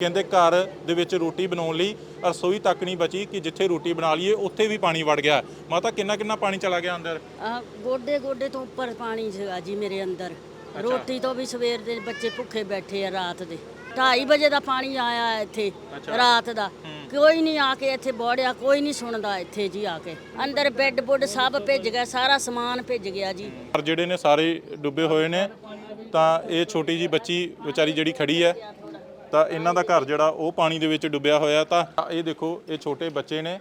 ਕਹਿੰਦੇ ਘਰ ਦੇ ਵਿੱਚ ਰੋਟੀ ਬਣਾਉਣ ਲਈ ਰਸੋਈ ਤੱਕ ਨਹੀਂ ਬਚੀ ਕਿ ਜਿੱਥੇ ਰੋਟੀ ਬਣਾ ਲਈਏ ਉੱਥੇ ਵੀ ਪਾਣੀ ਵੜ ਗਿਆ। ਮਾਤਾ ਕਿੰਨਾ ਕਿੰਨਾ ਪਾਣੀ ਚਲਾ ਗਿਆ ਅੰਦਰ? ਆ ਗੋਡੇ ਗੋਡੇ ਤੋਂ ਉੱਪਰ ਪਾਣੀ ਸੀਗਾ ਜੀ ਮੇਰੇ ਅੰਦਰ। ਰੋਟੀ ਤੋਂ ਵੀ ਸਵੇਰ ਦੇ ਬੱਚੇ ਭੁੱਖੇ ਬੈਠੇ ਆ ਰਾਤ ਦੇ। 2:30 ਵਜੇ ਦਾ ਪਾਣੀ ਆਇਆ ਹੈ ਇੱਥੇ ਰਾਤ ਦਾ। ਕੋਈ ਨਹੀਂ ਆ ਕੇ ਇੱਥੇ ਬੋੜਿਆ ਕੋਈ ਨਹੀਂ ਸੁਣਦਾ ਇੱਥੇ ਜੀ ਆ ਕੇ। ਅੰਦਰ ਬੈੱਡ ਬੁੱਡ ਸਭ ਭਿੱਜ ਗਿਆ ਸਾਰਾ ਸਮਾਨ ਭਿੱਜ ਗਿਆ ਜੀ। ਘਰ ਜਿਹੜੇ ਨੇ ਸਾਰੇ ਡੁੱਬੇ ਹੋਏ ਨੇ ਤਾਂ ਇਹ ਛੋਟੀ ਜੀ ਬੱਚੀ ਵਿਚਾਰੀ ਜਿਹੜੀ ਖੜੀ ਹੈ ਤਾਂ ਇਹਨਾਂ ਦਾ ਘਰ ਜਿਹੜਾ ਉਹ ਪਾਣੀ ਦੇ ਵਿੱਚ ਡੁੱਬਿਆ ਹੋਇਆ ਤਾਂ ਇਹ ਦੇਖੋ, ਇਹ ਛੋਟੇ ਬੱਚੇ ਨੇ।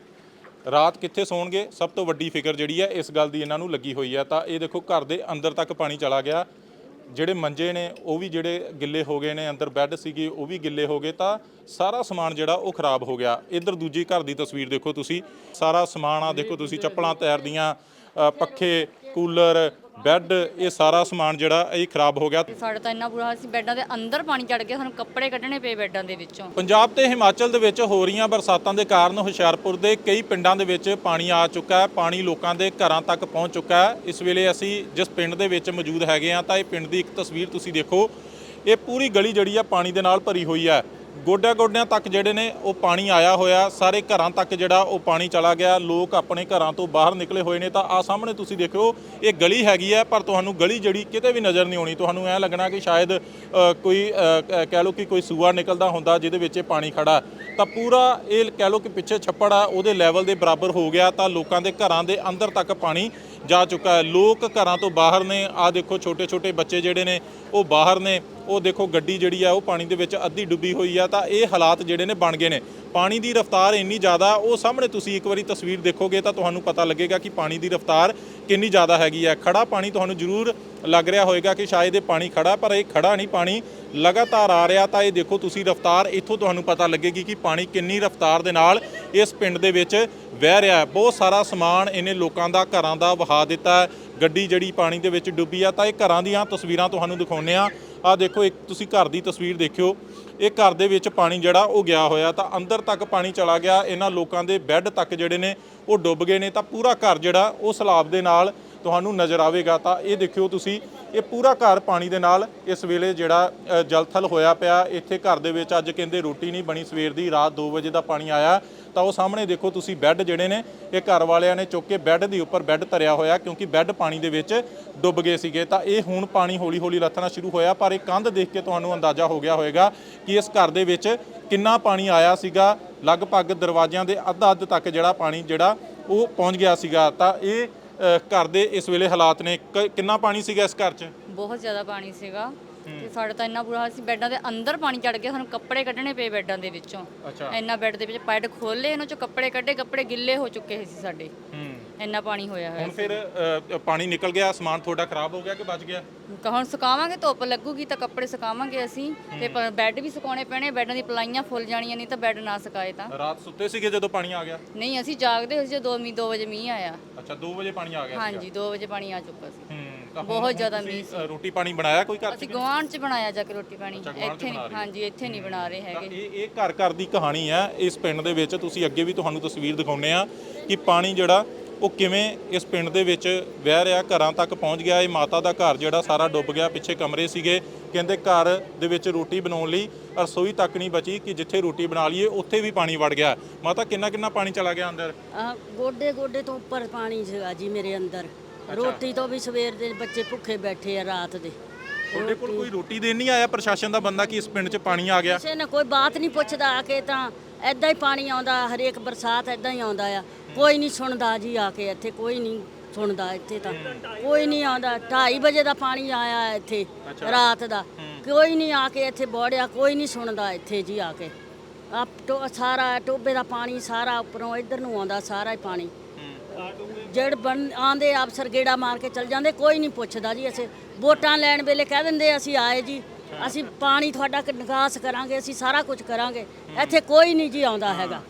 ਰਾਤ ਕਿੱਥੇ ਸੌਣਗੇ? ਸਭ ਤੋਂ ਵੱਡੀ ਫਿਕਰ ਜਿਹੜੀ ਹੈ, ਇਸ ਗੱਲ ਦੀ ਇਹਨਾਂ ਨੂੰ ਲੱਗੀ ਹੋਈ ਹੈ। ਤਾਂ ਇਹ ਦੇਖੋ, ਘਰ ਦੇ ਅੰਦਰ ਤੱਕ ਪਾਣੀ ਚਲਾ ਗਿਆ। ਜਿਹੜੇ ਮੰਜੇ ਨੇ, ਉਹ ਵੀ ਜਿਹੜੇ ਗਿੱਲੇ ਹੋ ਗਏ ਨੇ, ਅੰਦਰ ਬੈੱਡ ਸੀਗੇ, ਉਹ ਵੀ ਗਿੱਲੇ ਹੋ ਗਏ। ਤਾਂ ਸਾਰਾ ਸਮਾਨ ਜਿਹੜਾ, ਉਹ ਖਰਾਬ ਹੋ ਗਿਆ। ਇੱਧਰ ਦੂਜੀ ਘਰ ਦੀ ਤਸਵੀਰ ਦੇਖੋ ਤੁਸੀਂ। ਸਾਰਾ ਸਮਾਨ ਆ ਦੇਖੋ ਤੁਸੀਂ, ਚੱਪਲਾਂ ਤੈਰਦੀਆਂ ਪੱਖੇ ਕੂਲਰ ਬੈੱਡ ਇਹ ਸਾਰਾ ਸਮਾਨ ਜਿਹੜਾ ਇਹ ਖਰਾਬ ਹੋ ਗਿਆ। ਸਾਡੇ ਤਾਂ ਇੰਨਾ ਬੁਰਾ ਹਾਲ ਸੀ ਬੈੱਡਾਂ ਦੇ ਅੰਦਰ ਪਾਣੀ ਚੜ ਗਿਆ ਸਾਨੂੰ ਕੱਪੜੇ ਕੱਢਣੇ ਪਏ ਬੈੱਡਾਂ ਦੇ ਵਿੱਚੋਂ। ਪੰਜਾਬ ਤੇ ਹਿਮਾਚਲ ਦੇ ਵਿੱਚ ਹੋ ਰਹੀਆਂ ਬਰਸਾਤਾਂ ਦੇ ਕਾਰਨ ਹੁਸ਼ਿਆਰਪੁਰ ਦੇ ਕਈ ਪਿੰਡਾਂ ਦੇ ਵਿੱਚ ਪਾਣੀ ਆ ਚੁੱਕਾ ਹੈ ਪਾਣੀ ਲੋਕਾਂ ਦੇ ਘਰਾਂ ਤੱਕ ਪਹੁੰਚ ਚੁੱਕਾ ਹੈ। ਇਸ ਵੇਲੇ ਅਸੀਂ ਜਿਸ ਪਿੰਡ ਦੇ ਵਿੱਚ ਮੌਜੂਦ ਹੈਗੇ ਆ ਤਾਂ ਇਹ ਪਿੰਡ ਦੀ ਇੱਕ ਤਸਵੀਰ ਤੁਸੀਂ ਦੇਖੋ। ਇਹ ਪੂਰੀ ਗਲੀ ਜਿਹੜੀ ਆ ਪਾਣੀ ਦੇ ਨਾਲ ਭਰੀ ਹੋਈ ਹੈ। ਗੋਡਿਆਂ ਗੋਡਿਆਂ ਤੱਕ ਜਿਹੜੇ ਨੇ ਉਹ ਪਾਣੀ ਆਇਆ ਹੋਇਆ, ਸਾਰੇ ਘਰਾਂ ਤੱਕ ਜਿਹੜਾ ਉਹ ਪਾਣੀ ਚਲਾ ਗਿਆ, ਲੋਕ ਆਪਣੇ ਘਰਾਂ ਤੋਂ ਬਾਹਰ ਨਿਕਲੇ ਹੋਏ ਨੇ ਤਾਂ ਆ ਸਾਹਮਣੇ ਤੁਸੀਂ ਦੇਖਿਓ, ਇਹ ਗਲੀ ਹੈਗੀ ਹੈ, ਪਰ ਤੁਹਾਨੂੰ ਗਲੀ ਜਿਹੜੀ ਕਿਤੇ ਵੀ ਨਜ਼ਰ ਨਹੀਂ ਆਉਣੀ, ਤੁਹਾਨੂੰ ਐ ਲੱਗਣਾ ਕਿ ਸ਼ਾਇਦ ਕੋਈ ਕਹਿ ਲਓ ਕਿ ਕੋਈ ਸੂਆ ਨਿਕਲਦਾ ਹੁੰਦਾ ਜਿਹਦੇ ਵਿੱਚ ਇਹ ਪਾਣੀ ਖੜਾ ਤਾਂ ਪੂਰਾ ਇਹ ਕਹਿ ਲਓ ਕਿ ਪਿੱਛੇ ਛੱਪੜ ਆ, ਉਹਦੇ ਲੈਵਲ ਦੇ ਬਰਾਬਰ ਹੋ ਗਿਆ ਤਾਂ ਲੋਕਾਂ ਦੇ ਘਰਾਂ ਦੇ ਅੰਦਰ ਤੱਕ ਪਾਣੀ ਜਾ ਚੁੱਕਾ ਹੈ। ਲੋਕ ਘਰਾਂ ਤੋਂ ਬਾਹਰ ਨੇ ਆ ਦੇਖੋ ਛੋਟੇ ਛੋਟੇ ਬੱਚੇ ਜਿਹੜੇ ਨੇ, ਉਹ ਬਾਹਰ ਨੇ। ਉਹ ਦੇਖੋ ਗੱਡੀ ਜਿਹੜੀ ਆ, ਉਹ ਪਾਣੀ ਦੇ ਵਿੱਚ ਅੱਧੀ ਡੁੱਬੀ ਹੋਈ ਆ, ਤਾਂ ਇਹ ਹਾਲਾਤ ਜਿਹੜੇ ਨੇ ਬਣ ਗਏ ਨੇ। ਪਾਣੀ ਦੀ ਰਫ਼ਤਾਰ ਇੰਨੀ ਜ਼ਿਆਦਾ, ਉਹ ਸਾਹਮਣੇ ਤੁਸੀਂ ਇੱਕ ਵਾਰੀ ਤਸਵੀਰ ਦੇਖੋਗੇ ਤਾਂ ਤੁਹਾਨੂੰ ਪਤਾ ਲੱਗੇਗਾ ਕਿ ਪਾਣੀ ਦੀ ਰਫ਼ਤਾਰ ਕਿੰਨੀ ਜ਼ਿਆਦਾ ਹੈਗੀ ਹੈ ਖੜਾ ਪਾਣੀ ਤੁਹਾਨੂੰ ਜ਼ਰੂਰ ਲੱਗ ਰਿਹਾ ਹੋਵੇਗਾ ਕਿ ਸ਼ਾਇਦ ਇਹ ਪਾਣੀ ਖੜਾ ਪਰ ਇਹ ਖੜਾ ਨਹੀਂ ਪਾਣੀ ਲਗਾਤਾਰ ਆ ਰਿਹਾ। ਤਾਂ ਇਹ ਦੇਖੋ ਤੁਸੀਂ ਰਫ਼ਤਾਰ, ਇੱਥੋਂ ਤੁਹਾਨੂੰ ਪਤਾ ਲੱਗੇਗੀ ਕਿ ਪਾਣੀ ਕਿੰਨੀ ਰਫ਼ਤਾਰ ਦੇ ਨਾਲ ਇਸ ਪਿੰਡ ਦੇ ਵਿੱਚ ਵਹਿ ਰਿਹਾ ਹੈ। ਬਹੁਤ ਸਾਰਾ ਸਮਾਨ ਇਹਨੇ ਲੋਕਾਂ ਦਾ, ਘਰਾਂ ਦਾ ਵਹਾ ਦਿੱਤਾ। ਗੱਡੀ ਜਿਹੜੀ ਪਾਣੀ ਦੇ ਵਿੱਚ ਡੁੱਬੀ ਆ, ਤਾਂ ਇਹ ਘਰਾਂ ਦੀਆਂ ਤਸਵੀਰਾਂ ਤੁਹਾਨੂੰ ਦਿਖਾਉਂਦੇ ਆ ਆ ਦੇਖੋ, ਇੱਕ ਤੁਸੀਂ ਘਰ ਦੀ ਤਸਵੀਰ ਦੇਖਿਓ। ਇਹ ਘਰ ਦੇ ਵਿੱਚ ਪਾਣੀ ਜਿਹੜਾ ਉਹ ਗਿਆ ਹੋਇਆ, ਤਾਂ ਅੰਦਰ ਤੱਕ ਪਾਣੀ ਚਲਾ ਗਿਆ। ਇਹਨਾਂ ਲੋਕਾਂ ਦੇ ਬੈੱਡ ਤੱਕ ਜਿਹੜੇ ਨੇ ਉਹ ਡੁੱਬ ਗਏ ਨੇ। ਤਾਂ ਪੂਰਾ ਘਰ ਜਿਹੜਾ ਉਹ ਸਲਾਬ ਦੇ ਨਾਲ ਤੁਹਾਨੂੰ ਨਜ਼ਰ ਆਵੇਗਾ, ਤਾਂ ਇਹ ਦੇਖਿਓ ਤੁਸੀਂ, ਇਹ ਪੂਰਾ ਘਰ ਪਾਣੀ ਦੇ ਨਾਲ ਇਸ ਵੇਲੇ ਜਿਹੜਾ ਜਲਥਲ ਹੋਇਆ ਪਿਆ। ਇੱਥੇ ਘਰ ਦੇ ਵਿੱਚ ਅੱਜ ਕਹਿੰਦੇ ਰੋਟੀ ਨਹੀਂ ਬਣੀ, ਸਵੇਰ ਦੀ ਰਾਤ 2 ਵਜੇ ਦਾ ਪਾਣੀ ਆਇਆ। ਤਾਂ ਉਹ ਸਾਹਮਣੇ ਦੇਖੋ ਤੁਸੀਂ ਬੈੱਡ ਜਿਹੜੇ ਨੇ, ਇਹ ਘਰ ਵਾਲਿਆਂ ਨੇ ਚੁੱਕ ਕੇ ਬੈੱਡ ਦੇ ਉੱਪਰ ਬੈੱਡ ਧਰਿਆ ਹੋਇਆ, ਕਿਉਂਕਿ ਬੈੱਡ ਪਾਣੀ ਦੇ ਵਿੱਚ ਡੁੱਬ ਗਏ ਸੀਗੇ। ਤਾਂ ਇਹ ਹੁਣ ਪਾਣੀ ਹੌਲੀ ਹੌਲੀ ਲੱਥਣਾ ਸ਼ੁਰੂ ਹੋਇਆ, ਪਰ ਇਹ ਕੰਧ ਦੇਖ ਕੇ ਤੁਹਾਨੂੰ ਅੰਦਾਜ਼ਾ ਹੋ ਗਿਆ ਹੋਵੇਗਾ ਕਿ ਇਸ ਘਰ ਦੇ ਵਿੱਚ ਕਿੰਨਾ ਪਾਣੀ ਆਇਆ ਸੀਗਾ। ਲਗਭਗ ਦਰਵਾਜ਼ਿਆਂ ਦੇ ਅੱਧ ਅੱਧ ਤੱਕ ਜਿਹੜਾ ਪਾਣੀ ਜਿਹੜਾ ਉਹ ਪਹੁੰਚ ਗਿਆ ਸੀਗਾ। ਤਾਂ ਇਹ ਘਰ ਦੇ ਇਸ ਵੇਲੇ ਹਾਲਾਤ ਨੇ। ਕ- ਕਿੰਨਾ ਪਾਣੀ ਸੀਗਾ ਇਸ ਘਰ 'ਚ? ਬਹੁਤ ਜ਼ਿਆਦਾ ਪਾਣੀ ਸੀਗਾ। ਤੇ ਸਾਡੇ ਤਾਂ ਇੰਨਾ ਬੁਰਾ ਹਾਲ ਸੀ ਬੈੱਡਾਂ ਦੇ ਅੰਦਰ ਪਾਣੀ ਚੜ ਗਿਆ ਸਾਨੂੰ ਕੱਪੜੇ ਕੱਢਣੇ ਪਏ ਬੈੱਡਾਂ ਦੇ ਵਿੱਚੋਂ। ਅੱਛਾ। ਇੰਨਾ ਬੈੱਡ ਦੇ ਵਿੱਚ ਬੈੱਡ ਖੋਲੇ ਇਹਨਾਂ ਚੋਂ ਕੱਪੜੇ ਕੱਢੇ ਕੱਪੜੇ ਗਿੱਲੇ ਹੋ ਚੁੱਕੇ ਸੀ ਸਾਡੇ। ਹੂੰ। ਇੰਨਾ ਪਾਣੀ ਹੋਇਆ ਹੋਇਆ ਹੁਣ ਫਿਰ ਅ, ਪਾਣੀ ਨਿਕਲ ਗਿਆ ਸਮਾਨ ਤੁਹਾਡਾ ਖਰਾਬ ਹੋ ਗਿਆ ਕਿ ਬਚ ਗਿਆ? ਹੁਣ ਸੁਕਾਵਾਂਗੇ ਧੁੱਪ ਲੱਗੂਗੀ ਤਾਂ ਕੱਪੜੇ ਸੁਕਾਵਾਂਗੇ ਅਸੀਂ ਤੇ ਪ- ਬੈੱਡ ਵੀ ਸੁਕਾਉਣੇ ਪੈਣੇ ਬੈੱਡਾਂ ਦੀ ਪਲਾਈਆਂ ਫੁੱਲ ਜਾਣੀਆਂ ਨਹੀਂ ਤਾਂ ਬੈੱਡ ਨਾ ਸੁਕਾਏ ਤਾਂ। ਰਾਤ ਸੁੱਤੇ ਸੀਗੇ ਜਦੋਂ ਪਾਣੀ ਆ ਗਿਆ? ਨਹੀਂ ਅਸੀਂ ਜਾਗਦੇ ਹੋਏ ਸੀ ਜਦੋਂ 2 ਮੀ 2 ਵਜੇ ਮੀਂਹ ਆਇਆ। ਅੱਛਾ 2 ਵਜੇ ਪਾਣੀ ਆ ਗਿਆ ਹਾਂਜੀ 2 ਵਜੇ ਪਾਣੀ ਆ ਚੁੱਕਾ ਸੀ। ਹੂੰ ਤਾਂ ਹੁਣ- ਬਹੁਤ ਹੁਣ ਜ਼ਿਆਦਾ ਤੁਸੀਂ, ਮੀਂਹ ਅ, ਰੋਟੀ ਪਾਣੀ ਬਣਾਇਆ ਕੋਈ ਘਰ 'ਚ ਅਸੀਂ ਗਵਾਂਢ ਚ ਬਣਾਇਆ ਜਾ ਕੇ ਰੋਟੀ ਪਾਣੀ। ਅੱਛਾ, ਗੁਆਂਢ 'ਚ ਇੱਥੇ ਬਣਾ ਨਹੀਂ ਰਹੇ ਹਾਂਜੀ ਇੱਥੇ ਨਹੀਂ ਬਣਾ ਰਹੇ ਤਾਂ ਹੈਗੇ। ਇਹ ਇਹ ਘਰ ਘਰ ਦੀ ਕਹਾਣੀ ਹੈ। ਇਸ ਪਿੰਡ ਦੇ ਵਿੱਚ ਤੁਸੀਂ ਅੱਗੇ ਵੀ ਤੁਹਾਨੂੰ ਤਸਵੀਰ ਦਿਖਾਉਂਦੇ ਆ ਕਿ ਪਾਣੀ ਜਿਹੜਾ ਉਹ ਕਿਵੇਂ ਇਸ ਪਿੰਡ ਦੇ ਵਿੱਚ ਵਹਿ ਰਿਹਾ ਘਰਾਂ ਤੱਕ ਪਹੁੰਚ ਗਿਆ ਇਹ ਮਾਤਾ ਦਾ ਘਰ ਜਿਹੜਾ ਸਾਰਾ ਡੁੱਬ ਗਿਆ ਪਿੱਛੇ ਕਮਰੇ ਸੀਗੇ ਕਹਿੰਦੇ ਘਰ ਦੇ ਵਿੱਚ ਰੋਟੀ ਬਣਾਉਣ ਲਈ ਰਸੋਈ ਤੱਕ ਨਹੀਂ ਬਚੀ ਕਿ ਜਿੱਥੇ ਰੋਟੀ ਬਣਾ ਲਈਏ ਉੱਥੇ ਵੀ ਪਾਣੀ ਵੜ ਗਿਆ। ਮਾਤਾ ਕਿੰਨਾ ਕਿੰਨਾ ਪਾਣੀ ਚਲਾ ਗਿਆ ਅੰਦਰ? ਆ ਗੋਡੇ ਗੋਡੇ ਤੋਂ ਉੱਪਰ ਪਾਣੀ ਸੀਗਾ ਜੀ ਮੇਰੇ ਅੰਦਰ। ਰੋਟੀ ਤੋਂ ਵੀ ਸਵੇਰ ਦੇ ਬੱਚੇ ਭੁੱਖੇ ਬੈਠੇ ਆ ਰਾਤ ਦੇ। ਤੁਹਾਡੇ ਕੋਲ ਕੋਈ ਰੋਟੀ ਦੇਣ ਨਹੀਂ ਆਇਆ? ਪ੍ਰਸ਼ਾਸਨ ਦਾ ਬੰਦਾ ਕਿ ਇਸ ਪਿੰਡ 'ਚ ਪਾਣੀ ਆ ਗਿਆ? ਕਿਸੇ ਨੇ ਕੋਈ ਬਾਤ ਨਹੀਂ ਪੁੱਛਦਾ ਆ ਕੇ ਤਾਂ ਐਦਾਂ ਹੀ ਪਾਣੀ ਆਉਂਦਾ ਹਰੇਕ ਬਰਸਾਤ ਐਦਾਂ ਹੀ ਆਉਂਦਾ ਆ। ਕੋਈ ਨਹੀਂ ਸੁਣਦਾ ਜੀ ਆ ਕੇ ਇੱਥੇ ਕੋਈ ਨਹੀਂ ਸੁਣਦਾ ਇੱਥੇ ਤਾਂ। ਕੋਈ ਨਹੀਂ ਆਉਂਦਾ। 2:30 ਵਜੇ ਦਾ ਪਾਣੀ ਆਇਆ ਇੱਥੇ ਰਾਤ ਦਾ। ਕੋਈ ਨਹੀਂ ਆ ਕੇ ਇੱਥੇ ਬੋੜਿਆ ਕੋਈ ਨਹੀਂ ਸੁਣਦਾ ਇੱਥੇ ਜੀ ਆ ਕੇ। ਆ ਟੋ ਸਾਰਾ ਟੋਬੇ ਦਾ ਪਾਣੀ ਸਾਰਾ ਉੱਪਰੋਂ ਇੱਧਰ ਨੂੰ ਆਉਂਦਾ ਸਾਰਾ ਹੀ ਪਾਣੀ। ਜੜ ਬਣ ਆਂਦੇ ਅਫਸਰ ਗੇੜਾ ਮਾਰ ਕੇ ਚਲ ਜਾਂਦੇ ਕੋਈ ਨਹੀਂ ਪੁੱਛਦਾ ਜੀ। ਅਸੀਂ ਵੋਟਾਂ ਲੈਣ ਵੇਲੇ ਕਹਿ ਦਿੰਦੇ ਅਸੀਂ ਆਏ ਜੀ। ਅਸੀਂ ਪਾਣੀ ਤੁਹਾਡਾ ਨਿਕਾਸ ਕਰਾਂਗੇ ਅਸੀਂ ਸਾਰਾ ਕੁਝ ਕਰਾਂਗੇ। ਇੱਥੇ ਕੋਈ ਨਹੀਂ ਜੀ ਆਉਂਦਾ ਹੈਗਾ।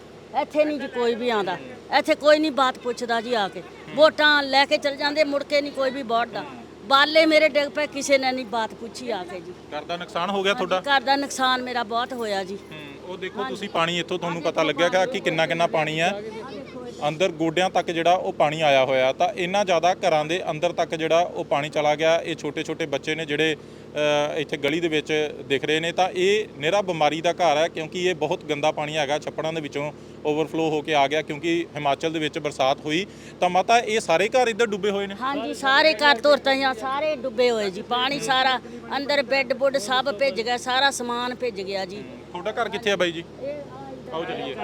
ਇੱਥੇ ਨਹੀਂ ਜੀ ਕੋਈ ਵੀ ਆਉਂਦਾ। ਇੱਥੇ ਕੋਈ ਨਹੀਂ ਬਾਤ ਪੁੱਛਦਾ ਜੀ ਆ ਕੇ। ਵੋਟਾਂ ਲੈ ਕੇ ਚਲ ਜਾਂਦੇ ਮੁੜ ਕੇ ਨਹੀਂ ਕੋਈ ਵੀ ਵੋਟਦਾ ਬਾਲੇ ਮੇਰੇ ਡਿੱਗ ਪਏ ਕਿਸੇ ਨੇ ਨਹੀਂ ਬਾਤ ਪੁੱਛੀ ਆ ਕੇ ਜੀ। ਘਰ ਦਾ ਨੁਕਸਾਨ ਹੋ ਗਿਆ ਤੁਹਾਡਾ? ਘਰ ਦਾ ਨੁਕਸਾਨ ਮੇਰਾ ਬਹੁਤ ਹੋਇਆ ਜੀ। ਉਹ ਦੇਖੋ ਤੁਸੀਂ ਪਾਣੀ ਇੱਥੋਂ ਤੁਹਾਨੂੰ ਪਤਾ ਲੱਗਿਆ ਕਿ ਕਿੰਨਾ ਕਿੰਨਾ ਪਾਣੀ ਹੈ। ਅੰਦਰ ਗੋਡਿਆਂ ਤੱਕ ਜਿਹੜਾ ਉਹ ਪਾਣੀ ਆਇਆ ਹੋਇਆ ਤਾਂ ਇੰਨਾ ਜ਼ਿਆਦਾ ਘਰਾਂ ਦੇ ਅੰਦਰ ਤੱਕ ਜਿਹੜਾ ਉਹ ਪਾਣੀ ਚਲਾ ਗਿਆ। ਇਹ ਛੋਟੇ ਛੋਟੇ ਬੱਚੇ ਨੇ ਜਿਹੜੇ ਇੱਥੇ ਗਲੀ ਦੇ ਵਿੱਚ ਦਿਖ ਰਹੇ ਨੇ ਤਾਂ ਇਹ ਨਿਹਰਾ ਬਿਮਾਰੀ ਦਾ ਘਰ ਹੈ ਕਿਉਂਕਿ ਇਹ ਬਹੁਤ ਗੰਦਾ ਪਾਣੀ ਹੈਗਾ। ਛੱਪੜਾਂ ਦੇ ਵਿੱਚੋਂ ਓਵਰਫਲੋ ਹੋ ਕੇ ਆ ਗਿਆ ਕਿਉਂਕਿ ਹਿਮਾਚਲ ਦੇ ਵਿੱਚ ਬਰਸਾਤ ਹੋਈ। ਤਾਂ ਮਾਤਾ ਇਹ ਸਾਰੇ ਘਰ ਇੱਧਰ ਡੁੱਬੇ ਹੋਏ ਨੇ? ਹਾਂਜੀ ਸਾਰੇ ਘਰ ਤੁਰਤੀਆਂ ਸਾਰੇ ਡੁੱਬੇ ਹੋਏ ਜੀ। ਪਾਣੀ ਸਾਰਾ ਅੰਦਰ ਬੈੱਡ ਬੁੱਡ ਸਭ ਭਿੱਜ ਗਿਆ ਸਾਰਾ ਸਮਾਨ ਭਿੱਜ ਗਿਆ ਜੀ। ਤੁਹਾਡਾ ਘਰ ਕਿੱਥੇ ਹੈ ਬਾਈ ਜੀ? ਆਓ ਚਲੀਏ।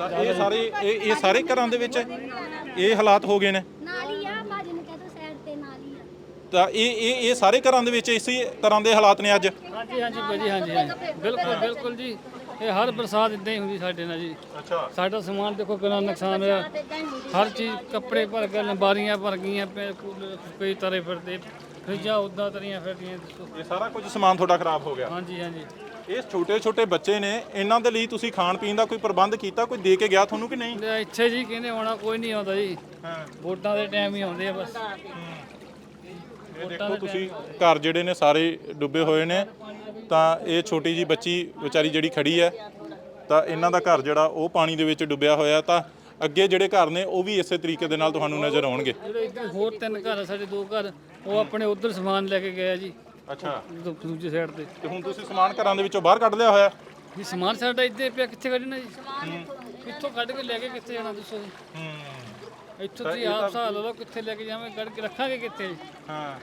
ਤਾਂ ਇਹ ਸਾਰੇ ਇਹ ਇਹ ਸਾਰੇ ਘਰਾਂ ਦੇ ਵਿੱਚ ਇਹ ਹਾਲਾਤ ਹੋ ਗਏ ਨੇ। ਨਾਲ ਹੀ ਆ ਭਾਜੀ ਨੂੰ ਕਹਿ ਦੋ ਸਾਈਡ ਤੇ ਨਾਲ ਹੀ ਆ। ਤਾਂ ਇਹ ਇਹ ਇਹ ਸਾਰੇ ਘਰਾਂ ਦੇ ਵਿੱਚ ਇਸੇ ਤਰ੍ਹਾਂ ਦੇ ਹਾਲਾਤ ਨੇ ਅੱਜ। ਹਾਂਜੀ ਹਾਂਜੀ ਭਾਜੀ ਹਾਂਜੀ ਹਾਂਜੀ। ਬਿਲਕੁਲ ਬਿਲਕੁਲ ਜੀ। ਇਹ ਹਰ ਬਰਸਾਤ ਇਦਾਂ ਹੀ ਹੁੰਦੀ ਸਾਡੇ ਨਾਲ ਜੀ। ਅੱਛਾ। ਸਾਡਾ ਸਮਾਨ ਦੇਖੋ ਕਿੰਨਾ ਨੁਕਸਾਨ ਹੋਇਆ। ਹਰ ਚੀਜ਼ ਕੱਪੜੇ ਭਰ ਗਏ ਲੰਬਾਰੀਆਂ ਭਰ ਗਈਆਂ ਪਏ, ਕੂਲਰ ਕਈ ਤਰੇ ਫਿਰਦੇ। ਫਰਿੱਜਾਂ ਉਦਾਂ ਤਰੀਆਂ ਫਿਰਦੀਆਂ ਇਹ ਸਾਰਾ ਕੁਝ ਸਮਾਨ ਤੁਹਾਡਾ ਖਰਾਬ ਹੋ ਗਿਆ। ਹਾਂਜੀ ਹਾਂਜੀ। ਇਹ ਛੋਟੇ ਛੋਟੇ ਬੱਚੇ ਨੇ ਇਹਨਾਂ ਦੇ ਲਈ ਤੁਸੀਂ ਖਾਣ ਪੀਣ ਦਾ ਕੋਈ ਪ੍ਰਬੰਧ ਕੀਤਾ ਕੋਈ ਦੇ ਕੇ ਗਿਆ ਤੁਹਾਨੂੰ ਕਿ ਨਹੀਂ? ਇੱਥੇ ਜੀ ਕਹਿੰਦੇ ਆਉਣਾ ਕੋਈ ਨਹੀਂ ਆਉਂਦਾ ਜੀ। ਹਾਂ। ਵੋਟਾਂ ਦੇ ਟਾਈਮ ਹੀ ਆਉਂਦੇ ਆ ਬਸ। ਇਹ ਦੇਖੋ ਤੁਸੀਂ ਘਰ ਜਿਹੜੇ ਨੇ ਸਾਰੇ ਡੁੱਬੇ ਹੋਏ ਨੇ ਤਾਂ ਇਹ ਛੋਟੀ ਜੀ ਬੱਚੀ ਵਿਚਾਰੀ ਜਿਹੜੀ ਖੜੀ ਹੈ ਤਾਂ ਇਹਨਾਂ ਦਾ ਘਰ ਜਿਹੜਾ ਉਹ ਪਾਣੀ ਦੇ ਵਿੱਚ ਡੁੱਬਿਆ ਹੋਇਆ ਤਾਂ ਅੱਗੇ ਜਿਹੜੇ ਘਰ ਨੇ ਉਹ ਵੀ ਇਸੇ ਤਰੀਕੇ ਦੇ ਨਾਲ ਤੁਹਾਨੂੰ ਨਜ਼ਰ ਆਉਣਗੇ। ਜਿਹੜੇ ਹੋਰ ਤਿੰਨ ਘਰ ਆ ਸਾਡੇ ਦੋ ਘਰ ਉਹ ਆਪਣੇ ਉਧਰ ਸਮਾਨ ਲੈ ਕੇ ਗਏ ਆ ਜੀ। ਅੱਛਾ। ਦੂ- ਦੂਜੀ ਸਾਈਡ ਤੇ। ਤੇ ਹੁਣ ਤੁਸੀਂ ਸਮਾਨ ਘਰਾਂ ਦੇ ਵਿੱਚੋਂ ਬਾਹਰ ਕੱਢ ਲਿਆ ਹੋਇਆ? ਇਹ ਸਮਾਨ ਸਾਡਾ ਇੱਥੇ ਪਿਆ ਕਿੱਥੇ ਕੱਢਣਾ ਜੀ? ਕਿੱਥੋਂ ਕੱਢ ਕੇ ਲੈ ਕੇ ਕਿੱਥੇ ਜਾਣਾ ਦੱਸੋ ਜੀ ਹੂੰ। ਇੱਥੋਂ ਤੁਸੀਂ ਆਪ ਹਿਸਾਬ ਲਾ ਲਓ ਕਿੱਥੇ ਲੈ ਕੇ ਜਾਵਾਂਗੇ ਕੱਢ ਕੇ ਰੱਖਾਂਗੇ ਕਿੱਥੇ ਹਾਂ।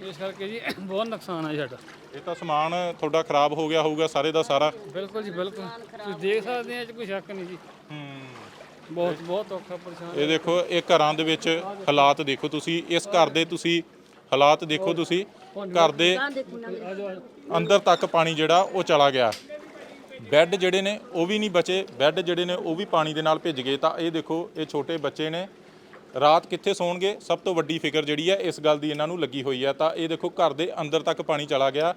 ਇਸ ਕਰਕੇ ਜੀ ਬਹੁਤ ਨੁਕਸਾਨ ਆ ਜੀ ਸਾਡਾ। ਇਹ ਤਾਂ ਸਮਾਨ ਤੁਹਾਡਾ ਖਰਾਬ ਹੋ ਗਿਆ ਹੋਊਗਾ ਸਾਰੇ ਦਾ ਸਾਰਾ। ਬਿਲਕੁਲ ਜੀ ਬਿਲਕੁਲ। ਤੁਸੀਂ ਦੇਖ ਸਕਦੇ ਆ ਇਹ 'ਚ ਕੋਈ ਸ਼ੱਕ ਨਹੀਂ ਜੀ। ਹੂੰ। ਬਹੁਤ ਬਹੁਤ ਔਖਾ ਪਰੇਸ਼ਾਨ ਇਹ ਦੇਖੋ ਇਹ ਘਰਾਂ ਦੇ ਵਿੱਚ ਹਾਲਾਤ ਦੇਖੋ ਤੁਸੀਂ ਇਸ ਘਰ ਦੇ ਤੁਸੀਂ ਹਾਲਾਤ ਦੇਖੋ ਤੁਸੀਂ। ਘਰ ਦੇ ਅੰਦਰ ਤੱਕ ਪਾਣੀ ਜਿਹੜਾ ਉਹ ਚਲਾ ਗਿਆ। ਬੈੱਡ ਜਿਹੜੇ ਨੇ ਉਹ ਵੀ ਨਹੀਂ ਬਚੇ। ਬੈੱਡ ਜਿਹੜੇ ਨੇ ਉਹ ਵੀ ਪਾਣੀ ਦੇ ਨਾਲ ਭਿੱਜ ਗਏ। ਤਾਂ ਇਹ ਦੇਖੋ ਇਹ ਛੋਟੇ ਬੱਚੇ ਨੇ। ਰਾਤ ਕਿੱਥੇ ਸੌਣਗੇ? ਸਭ ਤੋਂ ਵੱਡੀ ਫਿਕਰ ਜਿਹੜੀ ਹੈ ਇਸ ਗੱਲ ਦੀ ਇਹਨਾਂ ਨੂੰ ਲੱਗੀ ਹੋਈ ਹੈ ਤਾਂ ਇਹ ਦੇਖੋ ਘਰ ਦੇ ਅੰਦਰ ਤੱਕ ਪਾਣੀ ਚਲਾ ਗਿਆ।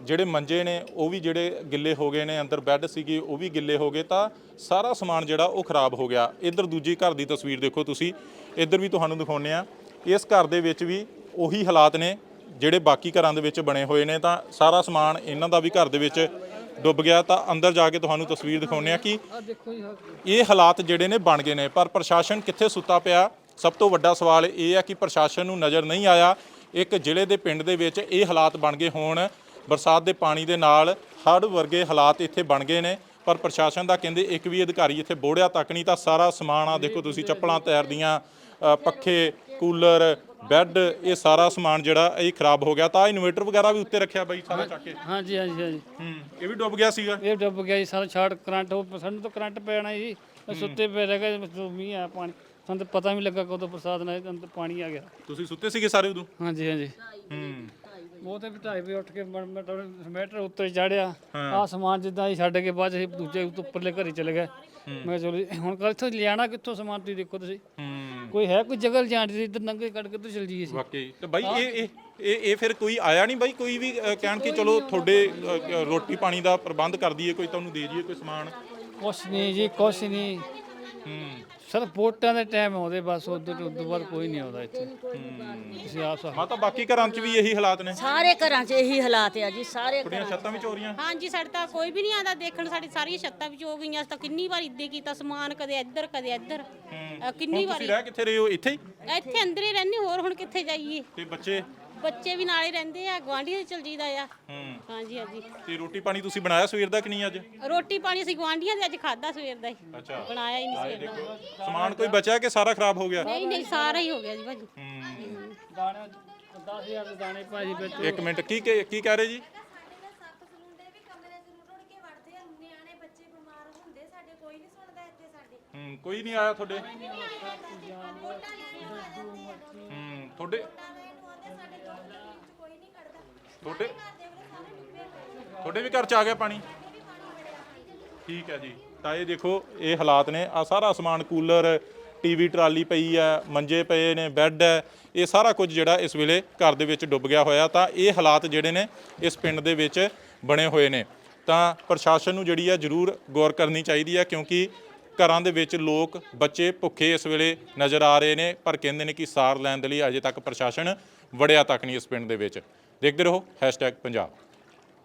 ਜਿਹੜੇ ਮੰਜੇ ਨੇ ਉਹ ਵੀ ਜਿਹੜੇ ਗਿੱਲੇ ਹੋ ਗਏ ਨੇ ਅੰਦਰ ਬੈੱਡ ਸੀਗੇ ਉਹ ਵੀ ਗਿੱਲੇ ਹੋ ਗਏ। ਤਾਂ ਸਾਰਾ ਸਮਾਨ ਜਿਹੜਾ ਉਹ ਖਰਾਬ ਹੋ ਗਿਆ। ਇੱਧਰ ਦੂਜੀ ਘਰ ਦੀ ਤਸਵੀਰ ਦੇਖੋ ਤੁਸੀਂ। ਇੱਧਰ ਵੀ ਤੁਹਾਨੂੰ ਦਿਖਾਉਂਦੇ ਆ। ਇਸ ਘਰ ਦੇ ਵਿੱਚ ਵੀ ਉਹੀ ਹਾਲਾਤ ਨੇ। ਜਿਹੜੇ ਬਾਕੀ ਘਰਾਂ ਦੇ ਵਿੱਚ ਬਣੇ ਹੋਏ ਨੇ, ਤਾਂ ਸਾਰਾ ਸਮਾਨ ਇਹਨਾਂ ਦਾ ਵੀ ਘਰ ਦੇ ਵਿੱਚ ਡੁੱਬ ਗਿਆ। ਤਾਂ ਅੰਦਰ ਜਾ ਕੇ ਤੁਹਾਨੂੰ ਤਸਵੀਰ ਦਿਖਾਉਂਦੇ ਆ ਕਿ ਇਹ ਹਾਲਾਤ ਜਿਹੜੇ ਨੇ ਬਣ ਗਏ ਨੇ। ਪਰ ਪ੍ਰਸ਼ਾਸਨ ਕਿੱਥੇ ਸੁੱਤਾ ਪਿਆ? ਸਭ ਤੋਂ ਵੱਡਾ ਸਵਾਲ ਇਹ ਹੈ ਕਿ ਪ੍ਰਸ਼ਾਸਨ ਨੂੰ ਨਜ਼ਰ ਨਹੀਂ ਆਇਆ। ਇੱਕ ਜ਼ਿਲ੍ਹੇ ਦੇ ਪਿੰਡ ਦੇ ਵਿੱਚ ਇਹ ਹਾਲਾਤ ਬਣ ਗਏ ਹੋਣ। ਬਰਸਾਤ ਦੇ ਪਾਣੀ ਦੇ ਨਾਲ ਹੜ੍ਹ ਵਰਗੇ ਹਾਲਾਤ ਇੱਥੇ ਬਣ ਗਏ ਨੇ। ਪਰ ਪ੍ਰਸ਼ਾਸਨ ਦਾ ਕਹਿੰਦੇ ਇੱਕ ਵੀ ਅਧਿਕਾਰੀ ਇੱਥੇ ਬੋੜਿਆ ਤੱਕ ਨਹੀਂ ਤਾਂ ਸਾਰਾ ਸਮਾਨ ਆ ਦੇਖੋ ਤੁਸੀਂ ਚੱਪਲਾਂ ਤੈਰਦੀਆਂ ਪੱਖੇ ਕੂਲਰ ਬੈੱਡ ਇਹ ਸਾਰਾ ਸਮਾਨ ਜਿਹੜਾ ਇਹ ਖਰਾਬ ਹੋ ਗਿਆ। ਤਾਂ ਇਨਵੇਟਰ ਵਗੈਰਾ ਵੀ ਉੱਤੇ ਰੱਖਿਆ ਬਾਈ ਸਾਰਾ ਚੱਕ ਕੇ? ਹਾਂਜੀ ਹਾਂਜੀ ਹਾਂਜੀ। ਹੂੰ ਇਹ ਵੀ ਡੁੱਬ ਗਿਆ ਸੀਗਾ? ਇਹ ਡੁੱਬ ਗਿਆ ਜੀ ਸਾਰਾ ਛਾੜ ਕਰੰਟ ਹੋ ਸਾਨੂੰ ਤਾਂ ਕਰੰਟ ਪੈਣਾ ਜੀ। ਅਸੀਂ ਸੁੱਤੇ ਪਏ ਰਹਿ ਗਏ ਜਦੋਂ ਮੀਂਹ ਆ ਪਾਣੀ। ਸਾਨੂੰ ਤਾਂ ਪਤਾ ਵੀ ਨਹੀਂ ਲੱਗਾ ਕਦੋਂ ਬਰਸਾਤ ਨਾਲ ਅੰਦਰ ਪਾਣੀ ਆ ਗਿਆ। ਤੁਸੀਂ ਸੁੱਤੇ ਸੀਗੇ ਸਾਰੇ ਉਦੋਂ? ਹਾਂਜੀ ਹਾਂਜੀ। ਹੂੰ। ਉਹ ਤੇ ਵੀ ਢਾਈ ਵਜੇ ਉੱਠ ਕੇ ਸਮੈਟਰ ਉੱਤੇ ਚੜਿਆ ਆ ਸਮਾਨ ਜਿੱਦਾਂ ਹੀ ਛੱਡ ਕੇ ਬਾਅਦ 'ਚ ਅਸੀਂ ਦੂਜੇ ਉੱਪਰਲੇ ਘਰੇ ਚਲੇ ਗਏ। ਮੈਂ ਚਲੋ ਜੀ, ਹੁਣ ਕੱਲ ਇੱਥੋਂ ਲਿਆਣਾ ਕਿੱਥੋਂ ਸਮਾਨ ਤੁਸੀਂ ਦੇਖੋ ਤੁਸੀਂ। ਹੂੰ। ਕੋਈ ਹੈ ਕੋਈ ਜਗ੍ਹਾ ਲਿਜਾਣ ਦੀ ਇੱਧਰ ਨੰਗੇ ਕੱਢ ਕੇ ਤੋਂ ਚਲ ਜੀਏ ਸੀ ਵਾਕਈ। ਤੇ ਬਾਈ ਇਹ ਇਹ ਇਹ ਇਹ ਫਿਰ ਕੋਈ ਆਇਆ ਨਹੀਂ ਬਾਈ? ਕੋਈ ਵੀ ਅ, ਕਹਿਣ ਕਿ ਚਲੋ ਤੁਹਾਡੇ ਅ, ਅ, ਰੋਟੀ ਪਾਣੀ ਦਾ ਪ੍ਰਬੰਧ ਕਰ ਦਈਏ ਕੋਈ ਤੁਹਾਨੂੰ ਦੇ ਦਈਏ ਕੋਈ ਸਮਾਨ? ਕੁਛ ਨਹੀਂ ਜੀ ਕੁਛ ਨਹੀਂ। ਹੂੰ। ਸਰ ਵੋਟਾਂ ਦੇ ਟਾਈਮ ਆਉਂਦੇ ਬਸ ਉਦੋਂ ਤੋਂ ਉਦੋਂ ਬਾਅਦ ਕੋਈ ਨਹੀਂ ਆਉਂਦਾ ਇੱਥੇ। ਤੁਸੀਂ ਆਪ ਸਾ ਮਾਤਾ ਬਾਕੀ ਘਰਾਂ 'ਚ ਵੀ ਇਹੀ ਹਾਲਾਤ ਨੇ। ਸਾਰੇ ਘਰਾਂ 'ਚ ਇਹੀ ਹਾਲਾਤ ਆ ਜੀ ਸਾਰੇ ਤੁਹਾਡੀਆਂ ਛੱਤਾਂ ਵੀ ਚੋਰੀਆਂ। ਹਾਂਜੀ ਸਾਡੇ ਤਾਂ ਕੋਈ ਵੀ ਨਹੀਂ ਆਉਂਦਾ ਦੇਖਣ ਸਾਡੀ ਸਾਰੀਆਂ ਛੱਤਾਂ ਵਿੱਚ ਹੋ ਗਈਆਂ ਅਸੀਂ ਤਾਂ ਕਿੰਨੀ ਵਾਰ ਇੱਦੇ ਕੀਤਾ ਸਮਾਨ ਕਦੇ ਇੱਧਰ ਕਦੇ ਇੱਧਰ। ਅਹ ਕਿੰਨੀ ਹੁਣ ਵਾਰੀ। ਤੁਸੀਂ ਰਹਿ ਕਿੱਥੇ ਰਹੇ ਹੋ? ਇੱਥੇ ਹੀ? ਇੱਥੇ ਅੰਦਰ ਹੀ ਰਹਿੰਦੇ ਹੋਰ ਹੁਣ ਕਿੱਥੇ ਜਾਈਏ? ਤੇ ਬੱਚੇ? ਬੱਚੇ ਵੀ ਨਾਲੇ ਰਹਿੰਦੇ ਆ ਗਵਾਂਢੀਆਂ ਦੇ ਚਲ ਜੀਦਾ ਆ। ਹੂੰ। ਹਾਂਜੀ ਹਾਂਜੀ। ਤੇ ਰੋਟੀ ਪਾਣੀ ਤੁਸੀਂ ਬਣਾਇਆ ਸਵੇਰ ਦਾ ਕਿ ਨਹੀਂ ਅੱਜ? ਰੋਟੀ ਪਾਣੀ ਅਸੀਂ ਗਵਾਂਢੀਆਂ ਦੇ ਅੱਜ ਖਾਦਾ ਸਵੇਰ ਦਾ ਹੀ। ਅੱਛਾ। ਬਣਾਇਆ ਹੀ ਨਹੀਂ ਸਵੇਰ ਦਾ। ਸਮਾਨ ਕੋਈ ਬਚਿਆ ਕਿ ਸਾਰਾ ਖਰਾਬ ਹੋ ਗਿਆ? ਨਹੀਂ ਨਹੀਂ ਸਾਰਾ ਹੀ ਹੋ ਗਿਆ ਜੀ ਭਾਜੀ। ਹੂੰ। ਦਾਣੇ 10000 ਦੇ ਦਾਣੇ ਭਾਜੀ ਵਿੱਚ ਇੱਕ ਮਿੰਟ ਕੀ ਕਹਿ- ਕੀ ਕਹਿ ਰਹੇ ਜੀ? ਸੱਤ ਸਲੂੰਡੇ ਵੀ ਕਮਰੇ ਚ ਰੁੜ ਕੇ ਵੜਦੇ ਆ ਨਿਆਣੇ ਬੱਚੇ ਬਿਮਾਰ ਹੁੰਦੇ ਸਾਡੇ ਕੋਈ ਨਹੀਂ ਸੁਣਦਾ ਇੱਥੇ ਸਾਡੇ। ਹੂੰ ਕੋਈ ਨਹੀਂ ਆਇਆ ਤੁਹਾਡੇ? ਵੋਟਾਂ ਲੈਣ ਨੂੰ ਆ ਜਾਂਦੇ ਆ ਹੂੰ ਤੁਹਾਡੇ ਵੋਟਾਂ ਲੈਣ ਨੂੰ ਆਉਂਦੇ ਸਾਡੇ ਦੋ ਗਲੀ ਚ ਕੋਈ ਨਹੀਂ ਕੱਢਦਾ ਤੁਹਾਡੇ ਤੁਹਾਡੇ ਵੀ ਘਰ ਚ ਆ ਗਿਆ ਪਾਣੀ? ਠੀਕ ਹੈ ਜੀ। ਤਾਂ ਇਹ ਦੇਖੋ, ਇਹ ਹਾਲਾਤ ਨੇ। ਆ ਸਾਰਾ ਸਮਾਨ, ਕੂਲਰ, ਟੀਵੀ, ਟਰਾਲੀ ਪਈ ਹੈ, ਮੰਜੇ ਪਏ ਨੇ, ਬੈੱਡ ਹੈ। ਇਹ ਸਾਰਾ ਕੁਝ ਜਿਹੜਾ ਇਸ ਵੇਲੇ ਘਰ ਦੇ ਵਿੱਚ ਡੁੱਬ ਗਿਆ ਹੋਇਆ। ਤਾਂ ਇਹ ਹਾਲਾਤ ਜਿਹੜੇ ਨੇ, ਇਸ ਪਿੰਡ ਦੇ ਵਿੱਚ ਬਣੇ ਹੋਏ ਨੇ। ਤਾਂ ਪ੍ਰਸ਼ਾਸਨ ਨੂੰ ਜਿਹੜੀ ਆ ਜ਼ਰੂਰ ਗੌਰ ਕਰਨੀ ਚਾਹੀਦੀ ਹੈ, ਕਿਉਂਕਿ ਘਰਾਂ ਦੇ ਵਿੱਚ ਲੋਕ, ਬੱਚੇ ਭੁੱਖੇ ਇਸ ਵੇਲੇ ਨਜ਼ਰ ਆ ਰਹੇ ਨੇ, ਪਰ ਕਹਿੰਦੇ ਨੇ ਕਿ ਸਾਰ ਲੈਣ ਦੇ ਲਈ ਅਜੇ ਤੱਕ ਪ੍ਰਸ਼ਾਸਨ ਵੜਿਆ ਤੱਕ ਨਹੀਂ ਇਸ ਪਿੰਡ ਦੇ ਵਿੱਚ। ਦੇਖਦੇ ਰਹੋ #ਪੰਜਾਬ।